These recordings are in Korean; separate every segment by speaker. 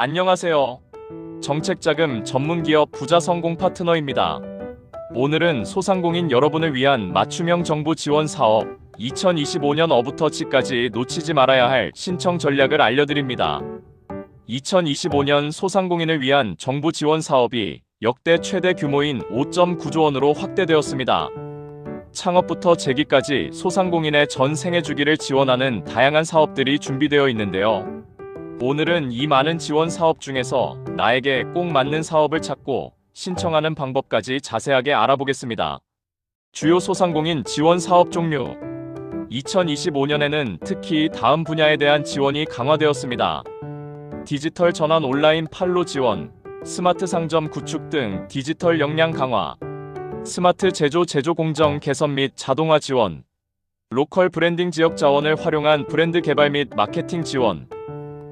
Speaker 1: 안녕하세요. 정책자금 전문기업 부자 성공 파트너입니다. 오늘은 소상공인 여러분을 위한 맞춤형 정부 지원 사업 2025년 어부터 치까지 놓치지 말아야 할 신청 전략을 알려드립니다. 2025년 소상공인을 위한 정부 지원 사업이 역대 최대 규모인 5.9조 원으로 확대되었습니다. 창업부터 재기까지 소상공인의 전 생애 주기를 지원하는 다양한 사업들이 준비되어 있는데요. 오늘은 이 많은 지원 사업 중에서 나에게 꼭 맞는 사업을 찾고 신청하는 방법까지 자세하게 알아보겠습니다. 주요 소상공인 지원 사업 종류 2025년에는 특히 다음 분야에 대한 지원이 강화되었습니다. 디지털 전환 온라인 판로 지원, 스마트 상점 구축 등 디지털 역량 강화, 스마트 제조 제조 공정 개선 및 자동화 지원, 로컬 브랜딩 지역 자원을 활용한 브랜드 개발 및 마케팅 지원,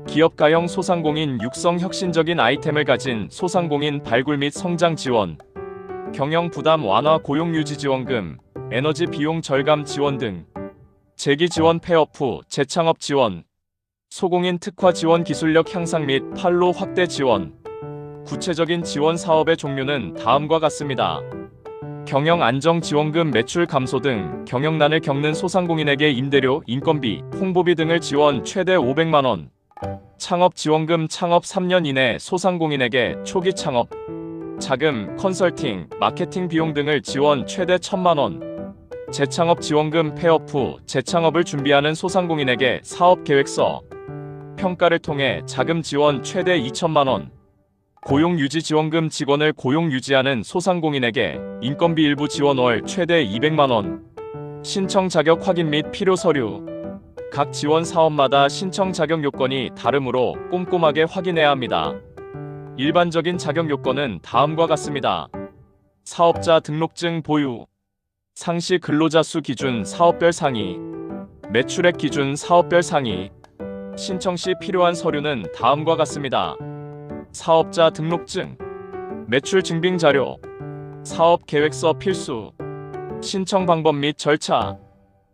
Speaker 1: 기업 가형 소상공인 육성 혁신적인 아이템을 가진 소상공인 발굴 및 성장 지원, 경영 부담 완화 고용 유지 지원금, 에너지 비용 절감 지원 등, 재기 지원 폐업 후 재창업 지원, 소공인 특화 지원 기술력 향상 및 판로 확대 지원, 구체적인 지원 사업의 종류는 다음과 같습니다. 경영 안정 지원금 매출 감소 등 경영난을 겪는 소상공인에게 임대료, 인건비, 홍보비 등을 지원 최대 500만 원. 창업 지원금 창업 3년 이내 소상공인에게 초기 창업, 자금, 컨설팅, 마케팅 비용 등을 지원 최대 1000만 원. 재창업 지원금 폐업 후 재창업을 준비하는 소상공인에게 사업 계획서, 평가를 통해 자금 지원 최대 2천만 원. 고용 유지 지원금 직원을 고용 유지하는 소상공인에게 인건비 일부 지원 월 최대 200만 원. 신청 자격 확인 및 필요 서류. 각 지원 사업마다 신청 자격 요건이 다르므로 꼼꼼하게 확인해야 합니다. 일반적인 자격 요건은 다음과 같습니다. 사업자 등록증 보유. 상시 근로자 수 기준 사업별 상위. 매출액 기준 사업별 상위. 신청 시 필요한 서류는 다음과 같습니다. 사업자 등록증, 매출 증빙 자료, 사업 계획서 필수, 신청 방법 및 절차.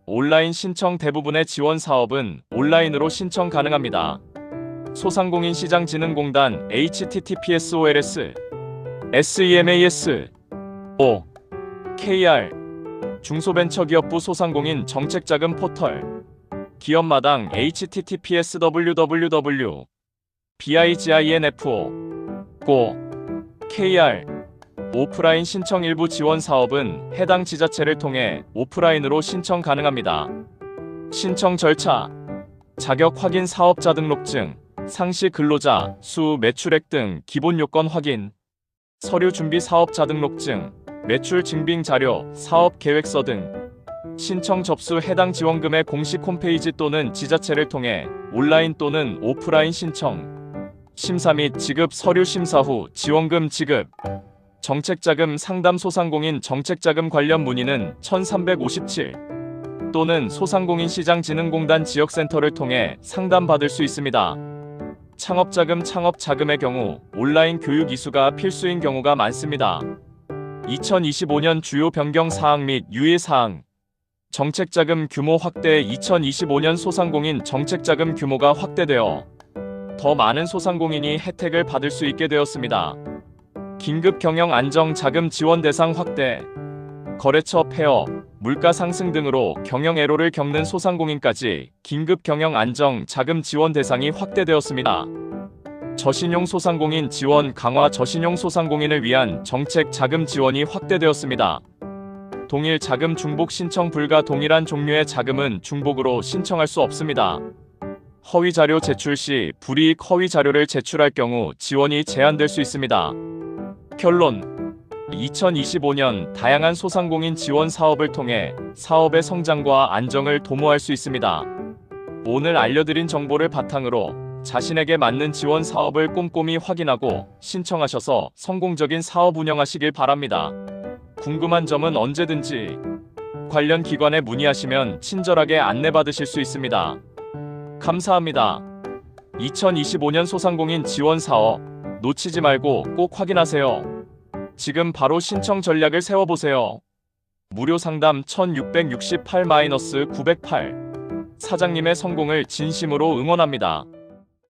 Speaker 1: 온라인 신청 대부분의 지원 사업은 온라인으로 신청 가능합니다. 소상공인 시장진흥공단 https://ols semas 5 kr 중소벤처기업부 소상공인 정책자금 포털 기업마당 https www biginfo 고 kr 오프라인 신청 일부 지원 사업은 해당 지자체를 통해 오프라인으로 신청 가능합니다. 신청 절차 자격 확인 사업자 등록증 상시 근로자 수 매출액 등 기본 요건 확인 서류 준비 사업자 등록증 매출 증빙 자료 사업 계획서 등 신청 접수 해당 지원금의 공식 홈페이지 또는 지자체를 통해 온라인 또는 오프라인 신청 심사 및 지급 서류 심사 후 지원금 지급 정책자금 상담 소상공인 정책자금 관련 문의는 1357 또는 소상공인 시장진흥공단 지역센터를 통해 상담받을 수 있습니다. 창업자금 창업자금의 경우 온라인 교육 이수가 필수인 경우가 많습니다. 2025년 주요 변경 사항 및 유예 사항 정책자금 규모 확대 2025년 소상공인 정책자금 규모가 확대되어 더 많은 소상공인이 혜택을 받을 수 있게 되었습니다. 긴급 경영 안정 자금 지원 대상 확대 거래처 폐업, 물가 상승 등으로 경영 애로를 겪는 소상공인까지 긴급 경영 안정 자금 지원 대상이 확대되었습니다. 저신용 소상공인 지원 강화 저신용 소상공인을 위한 정책 자금 지원이 확대되었습니다. 동일 자금 중복 신청 불가 동일한 종류의 자금은 중복으로 신청할 수 없습니다. 허위 자료 제출 시 불이익 허위 자료를 제출할 경우 지원이 제한될 수 있습니다. 결론 2025년 다양한 소상공인 지원 사업을 통해 사업의 성장과 안정을 도모할 수 있습니다. 오늘 알려드린 정보를 바탕으로 자신에게 맞는 지원 사업을 꼼꼼히 확인하고 신청하셔서 성공적인 사업 운영하시길 바랍니다. 궁금한 점은 언제든지 관련 기관에 문의하시면 친절하게 안내받으실 수 있습니다. 감사합니다. 2025년 소상공인 지원 사업 놓치지 말고 꼭 확인하세요. 지금 바로 신청 전략을 세워보세요. 무료 상담 1668-908 사장님의 성공을 진심으로 응원합니다.